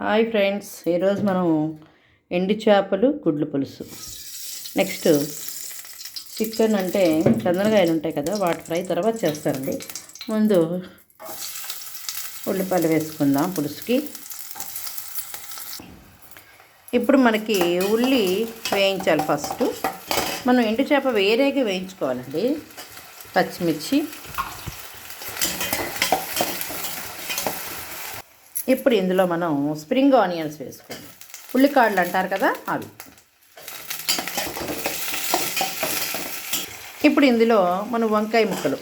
Hi friends. ఈరోజు మనం ఎండు చేపలు గుడ్లు పులుసు. నెక్స్ట్ చికెన్ అంటే చందనకాయలు ఉంటాయి కదా వాటి ఫ్రై తర్వాత చేస్తారండి. ముందు ఉల్లిపాయలు వేసుకుందాం పులుసుకి. ఇప్పుడు మనకి ఉల్లి వేయించాలి ఫస్ట్. మనం ఎండు చేప వేరేగా వేయించుకోవాలండి. పచ్చిమిర్చి ఇప్పుడు ఇందులో మనం స్ప్రింగ్ ఆనియన్స్ వేసుకోండి. ఉల్లికాడలు అంటారు కదా అవి. ఇప్పుడు ఇందులో మన వంకాయ ముక్కలు.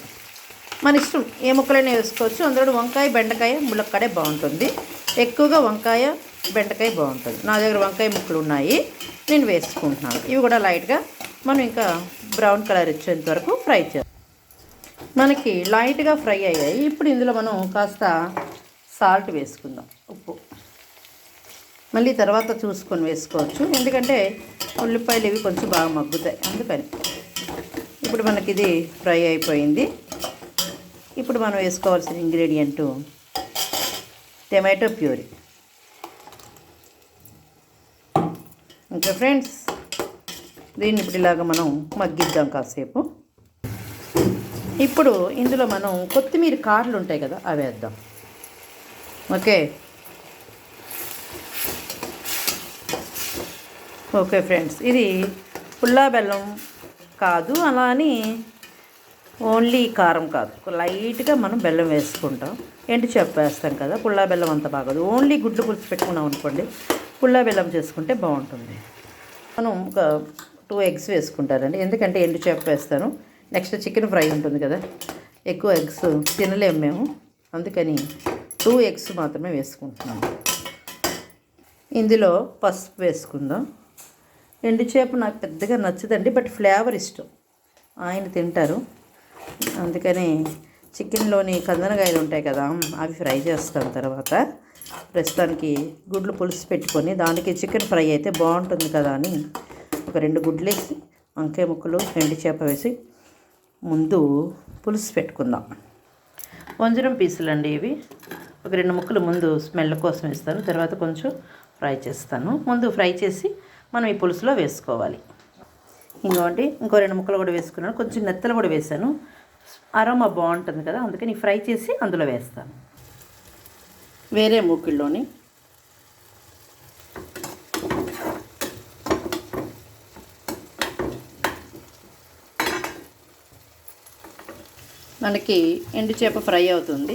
మన ఇష్టం ఏ ముక్కలైనా వేసుకోవచ్చు. అందులో వంకాయ బెండకాయ ములక్కాడే బాగుంటుంది. ఎక్కువగా వంకాయ బెండకాయ బాగుంటుంది. నా దగ్గర వంకాయ ముక్కలు ఉన్నాయి. నేను వేసుకుంటున్నాను. ఇవి కూడా లైట్గా మనం ఇంకా బ్రౌన్ కలర్ వచ్చేంత వరకు ఫ్రై చేస్తాం మనకి లైట్గా ఫ్రై అయ్యాయి. ఇప్పుడు ఇందులో మనం కాస్త సాల్ట్ వేసుకుందాం ఉప్పు. మళ్ళీ తర్వాత చూసుకొని వేసుకోవచ్చు. ఎందుకంటే ఉల్లిపాయలు ఇవి కొంచెం బాగా మగ్గుతాయి అందుకని. ఇప్పుడు మనకి ఇది ఫ్రై అయిపోయింది. ఇప్పుడు మనం వేసుకోవాల్సిన ఇంగ్రీడియంట్ టమాటో ప్యూరీ. ఇంకా ఫ్రెండ్స్ దీన్ని ఇప్పుడు ఇలాగ మనం మగ్గిద్దాం కాసేపు. ఇప్పుడు ఇందులో మనం కొత్తిమీర కార్లు ఉంటాయి కదా అవి వేద్దాం. ఓకే. ఓకే ఫ్రెండ్స్ ఇది పుల్లా బెల్లం కాదు అలా అని ఓన్లీ కారం కాదు. లైట్గా మనం బెల్లం వేసుకుంటాం. ఎండు చెప్పేస్తాం కదా పుల్లా బెల్లం అంత బాగోదు. ఓన్లీ గుడ్లు పులుసు పెట్టుకున్నాం అనుకోండి పుల్లా బెల్లం చేసుకుంటే బాగుంటుంది. మనం ఒక టూ ఎగ్స్ వేసుకుంటారండి. ఎందుకంటే ఎండు చేప వేస్తాను నెక్స్ట్ చికెన్ ఫ్రై ఉంటుంది కదా ఎక్కువ ఎగ్స్ తినలేము మేము. అందుకని టూ ఎగ్స్ మాత్రమే వేసుకుంటున్నాను ఇందులో పసుపు వేసుకుందాం. ఎండు చేప నాకు పెద్దగా నచ్చదండి బట్ ఫ్లేవర్ ఇష్టం. ఆయన తింటారు. అందుకని చికెన్లోని కందనకాయలు ఉంటాయి కదా అవి ఫ్రై చేస్తాను తర్వాత. ప్రస్తుతానికి గుడ్లు పులుసు పెట్టుకొని దానికి చికెన్ ఫ్రై అయితే బాగుంటుంది కదా అని ఒక రెండు గుడ్లు వేసి వంకాయ ముక్కలు ఎండు చేప వేసి ముందు పులుసు పెట్టుకుందాం. వంజరం పీసులు అండి ఇవి. ఒక రెండు ముక్కలు ముందు స్మెల్ కోసం వేస్తాను. తర్వాత కొంచెం ఫ్రై చేస్తాను. ముందు ఫ్రై చేసి మనం ఈ పులుసులో వేసుకోవాలి. ఇంకోటి ఇంకో రెండు ముక్కలు కూడా వేసుకున్నాను. కొంచెం నెత్తలు కూడా వేసాను. అరోమా బాగుంటుంది కదా అందుకని ఫ్రై చేసి అందులో వేస్తాను. వేరే మూకిళ్ళలోని మనకి ఎండు చేప ఫ్రై అవుతుంది.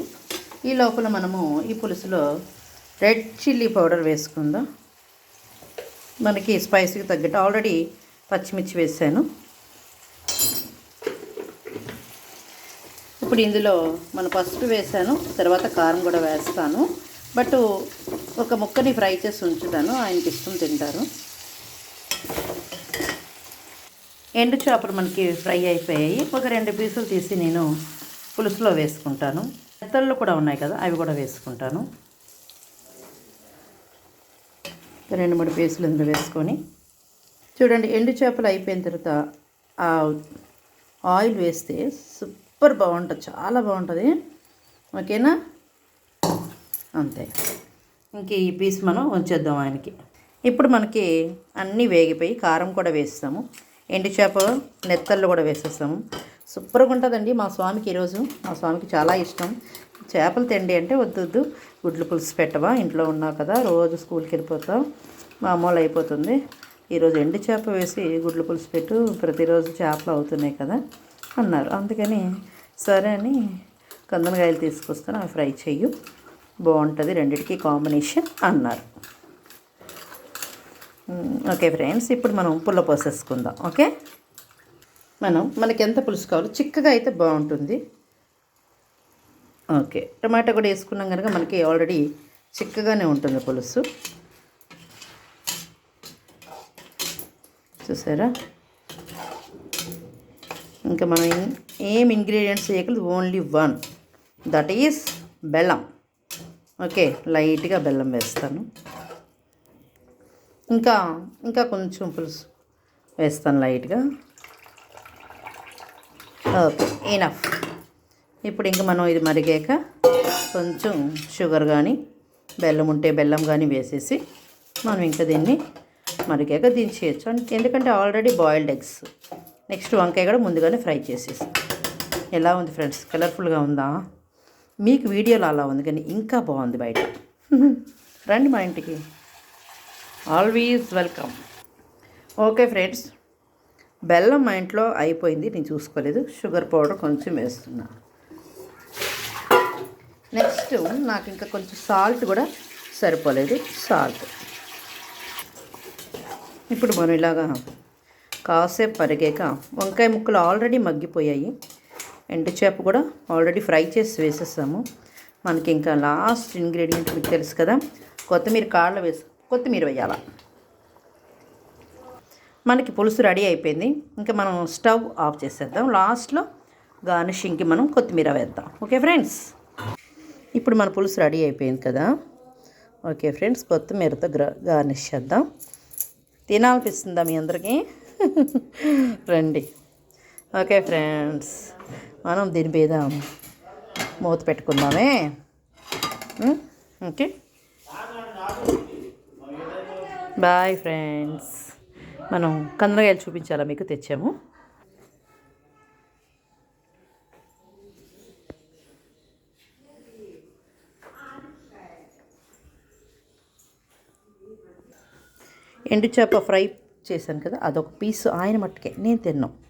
ఈ లోపల మనము ఈ పులుసులో రెడ్ చిల్లీ పౌడర్ వేసుకుందాం. మనకి స్పైసీకి తగ్గట్టు ఆల్రెడీ పచ్చిమిర్చి వేసాను. ఇప్పుడు ఇందులో మన పసుపు వేసాను తర్వాత కారం కూడా వేస్తాను. బట్ ఒక ముక్కని ఫ్రై చేసి ఉంచుతాను ఆయనకి ఇష్టం తింటారు. ఎండు చేపలు మనకి ఫ్రై అయిపోయాయి. ఒక రెండు పీసులు తీసి నేను పులుసులో వేసుకుంటాను. మెత్తళ్ళు కూడా ఉన్నాయి కదా అవి కూడా వేసుకుంటాను. రెండు మూడు పీసులు ఇందులో వేసుకొని. చూడండి ఎండు చేపలు అయిపోయిన తర్వాత ఆ ఆయిల్ వేస్తే సూపర్ బాగుంటుంది చాలా బాగుంటుంది. ఓకేనా? అంతే. ఇంక ఈ పీస్ మనం ఉంచేద్దాం ఆయనకి. ఇప్పుడు మనకి అన్నీ వేగిపోయి కారం కూడా వేస్తాము. ఎండు చేప నెత్తళ్ళు కూడా వేసేస్తాము. సూపర్గా ఉంటుందండి మా స్వామికి ఈరోజు. మా స్వామికి చాలా ఇష్టం. చేపలు తిండి అంటే వద్దు వద్దు గుడ్లు పులుసు పెట్టవా? ఇంట్లో ఉన్నావు కదా రోజు స్కూల్కి వెళ్ళిపోతావు. మామూలు అయిపోతుంది. ఈరోజు ఎండు చేప వేసి గుడ్లు పులుసు పెట్టు ప్రతిరోజు చేపలు అవుతున్నాయి కదా అన్నారు. అందుకని సరే అని కందనకాయలు తీసుకొస్తాను అవి ఫ్రై చెయ్యు. బాగుంటుంది రెండిటికి కాంబినేషన్ అన్నారు. ఓకే ఫ్రెండ్స్ ఇప్పుడు మనం పుల్ల పోసేసుకుందాం ఓకే? మనం మనకి ఎంత పులుసు కావాలో చిక్కగా అయితే బాగుంటుంది. ఓకే టమాటా కూడా వేసుకున్నాం కనుక మనకి ఆల్రెడీ చిక్కగానే ఉంటుంది పులుసు. చూసారా? ఇంకా మనం ఏం ఇంగ్రీడియంట్స్ వేయగలదు ఓన్లీ వన్ దట్ ఈస్ బెల్లం. ఓకే లైట్గా బెల్లం వేస్తాను. ఇంకా ఇంకా కొంచెం పులుసు వేస్తాను లైట్గా. ఓకే ఇనఫ్ ఇప్పుడు ఇంక మనం ఇది మరిగాక కొంచెం షుగర్ కానీ బెల్లం ఉంటే బెల్లం కానీ వేసేసి మనం ఇంకా దీన్ని మరిగాక దించేయచ్చు. ఎందుకంటే ఆల్రెడీ బాయిల్డ్ ఎగ్స్ నెక్స్ట్ వంకాయ కూడా ముందుగానే ఫ్రై చేసేసి. ఎలా ఉంది ఫ్రెండ్స్? కలర్ఫుల్గా ఉందా? మీకు వీడియోలో అలా ఉంది కానీ ఇంకా బాగుంది బయట. రండి మా ఇంటికి. ఆల్వేస్ వెల్కమ్ ఓకే ఫ్రెండ్స్ బెల్లం మా ఇంట్లో అయిపోయింది నేను చూసుకోలేదు. షుగర్ పౌడర్ కొంచెం వేస్తున్నా. నెక్స్ట్ నాకు ఇంకా కొంచెం సాల్ట్ కూడా సరిపోలేదు. సాల్ట్. ఇప్పుడు మనం ఇలాగా కాసేపు పరిగాక వంకాయ ముక్కలు ఆల్రెడీ మగ్గిపోయాయి. ఎండు చేప కూడా ఆల్రెడీ ఫ్రై చేసి వేసేసాము. మనకి ఇంకా లాస్ట్ ఇంగ్రీడియంట్ మీకు తెలుసు కదా కొత్తిమీర కాళ్ళ వేసి కొత్తిమీర వేయాలా? మనకి పులుసు రెడీ అయిపోయింది. ఇంకా మనం స్టవ్ ఆఫ్ చేసేద్దాం. లాస్ట్లో గార్నిషింగ్కి మనం కొత్తిమీర వేద్దాం. Okay friends? ఇప్పుడు మన పులుసు రెడీ అయిపోయింది కదా. ఓకే ఫ్రెండ్స్ కొత్తిమీరతో గ్ర గార్నిష్ చేద్దాం. తినాలనిపిస్తుందా మీ అందరికీ? రండి. ఓకే ఫ్రెండ్స్ మనం దీని మీద మూత పెట్టుకుందామే. ఓకే. Bye friends. మనం కందరకాయలు చూపించాలా మీకు తెచ్చాము. ఎండు చేప ఫ్రై చేశాను కదా అదొక పీస్ ఆయన మట్టుకే. నేను తిన్నాం.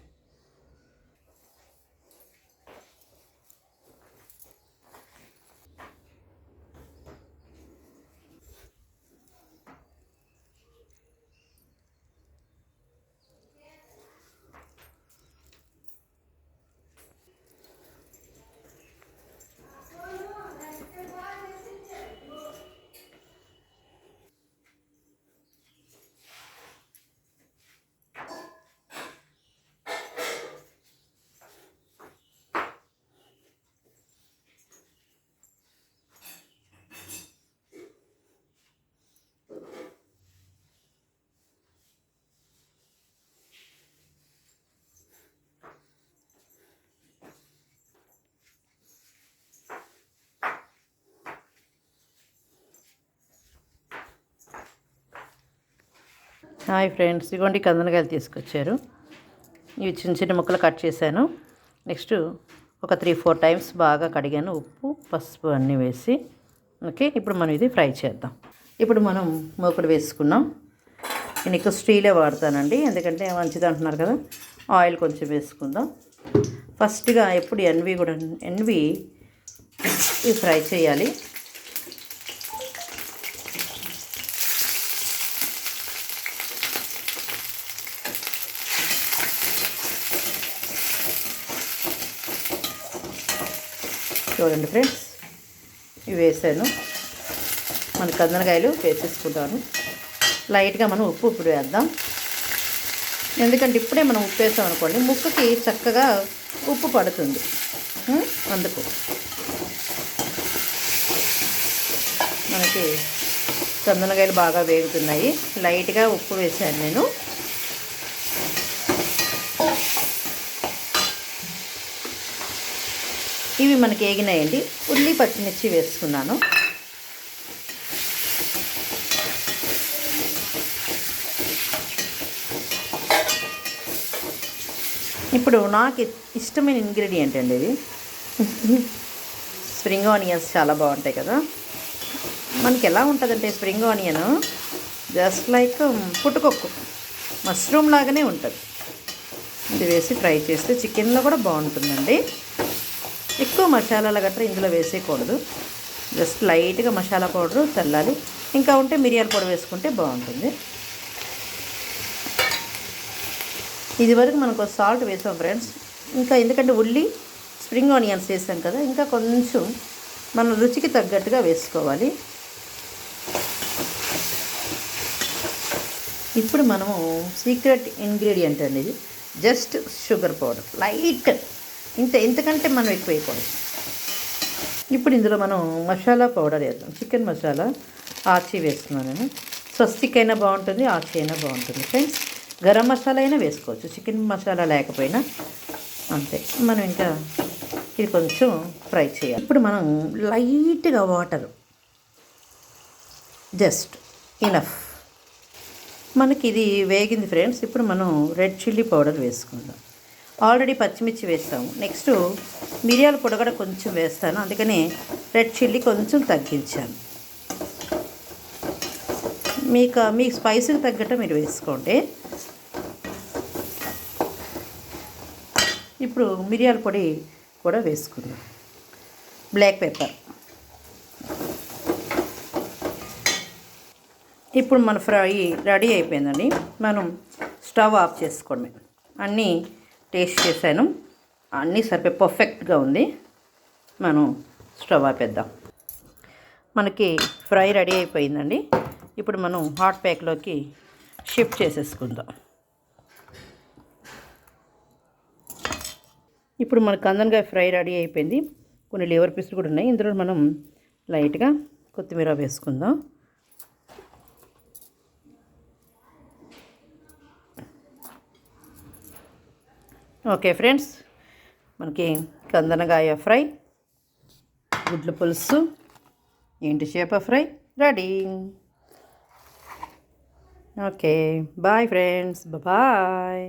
హాయ్ ఫ్రెండ్స్ ఇదిగోండి కందనకాయలు తీసుకొచ్చారు. ఇవి చిన్న చిన్న ముక్కలు కట్ చేశాను. నెక్స్ట్ ఒక త్రీ ఫోర్ టైమ్స్ బాగా కడిగాను. ఉప్పు పసుపు అన్నీ వేసి. ఓకే ఇప్పుడు మనం ఇది ఫ్రై చేద్దాం. ఇప్పుడు మనం మూకుడు వేసుకున్నాం. నేను ఎక్కువ స్టీలే వాడతానండి ఎందుకంటే మంచిది అంటున్నారు కదా. ఆయిల్ కొంచెం వేసుకుందాం. ఫస్ట్గా ఎప్పుడు ఎన్వి కూడా ఎన్వి ఇవి ఫ్రై చేయాలి. చూడండి ఫ్రెండ్స్. ఇవి వేసాను. మన కందనకాయలు వేసేసుకుంటాను లైట్గా మనం ఉప్పు ఇప్పుడు వేద్దాం. ఎందుకంటే ఇప్పుడే మనం ఉప్పు వేసాం అనుకోండి ముక్కకి చక్కగా ఉప్పు పడుతుంది. అందుకు. మనకి కందనకాయలు బాగా వేగుతున్నాయి. లైట్గా ఉప్పు వేసాను నేను. ఇవి మనకి ఏగినాయండి. ఉల్లి పచ్చిమిర్చి వేసుకున్నాను. ఇప్పుడు నాకు ఇష్టమైన ఇంగ్రీడియంట్ అండి ఇది. స్ప్రింగ్ ఆనియన్స్ చాలా బాగుంటాయి కదా. మనకి ఎలా ఉంటుందంటే స్ప్రింగ్ ఆనియన్ జస్ట్ లైక్ పుట్టుకొక్కు. మష్రూమ్ లాగానే ఉంటుంది. ఇది వేసి ఫ్రై చేస్తే చికెన్లో కూడా బాగుంటుందండి. ఎక్కువ మసాలాల గట్రా ఇందులో వేసేయకూడదు. జస్ట్ లైట్గా మసాలా పౌడరు చల్లాలి. ఇంకా ఉంటే మిరియాల పొడి వేసుకుంటే బాగుంటుంది. ఇది వరకు మనకు సాల్ట్ వేసాం ఫ్రెండ్స్. ఇంకా ఎందుకంటే ఉల్లి స్ప్రింగ్ ఆనియన్స్ వేసాం కదా ఇంకా కొంచెం మన రుచికి తగ్గట్టుగా వేసుకోవాలి. ఇప్పుడు మనము సీక్రెట్ ఇంగ్రీడియంట్ అండి ఇది. జస్ట్ షుగర్ పౌడర్ లైట్ ఇంత ఎంతకంటే మనం ఎక్కువ వేయకూడదు ఇప్పుడు ఇందులో మనం మసాలా పౌడర్ వేద్దాం. చికెన్ మసాలా ఆచి వేస్తున్నాను నేను స్వస్తిక్ అయినా బాగుంటుంది ఆచి అయినా బాగుంటుంది. ఫ్రెండ్స్ గరం మసాలా అయినా వేసుకోవచ్చు. చికెన్ మసాలా లేకపోయినా అంతే. మనం ఇంకా ఇది కొంచెం ఫ్రై చేయాలి. ఇప్పుడు మనం లైట్గా వాటర్. Just enough. మనకి ఇది వేగింది ఫ్రెండ్స్ ఇప్పుడు మనం రెడ్ చిల్లీ పౌడర్ వేసుకుందాం. ఆల్రెడీ పచ్చిమిర్చి వేస్తాము. నెక్స్ట్ మిరియాల పొడి కూడా కొంచెం వేస్తాను. అందుకని రెడ్ చిల్లీ కొంచెం తగ్గించాను. మీకు మీ స్పైసీకి తగ్గట్టు మీరు వేసుకోండి. ఇప్పుడు మిరియాల పొడి కూడా వేసుకుందాం. బ్లాక్ పెప్పర్ ఇప్పుడు మన ఫ్రై రెడీ అయిపోయిందండి. మనం స్టవ్ ఆఫ్ చేసుకోవడమే అన్నీ టేస్ట్ చేశాను. అన్నీ సరిపోయి పర్ఫెక్ట్గా ఉంది. మనం స్టవ్ ఆపేద్దాం. మనకి ఫ్రై రెడీ అయిపోయిందండి. ఇప్పుడు మనం హాట్ ప్యాక్లోకి షిఫ్ట్ చేసేసుకుందాం. ఇప్పుడు మన కందనకాయ ఫ్రై రెడీ అయిపోయింది. కొన్ని లేవర్ పీసులు కూడా ఉన్నాయి. ఇందులో మనం లైట్గా కొత్తిమీర వేసుకుందాం. ఓకే ఫ్రెండ్స్ మనకి కందనగాయ ఫ్రై గుడ్ల పులుసు ఏంటి చేప fry ready. Okay bye friends bye.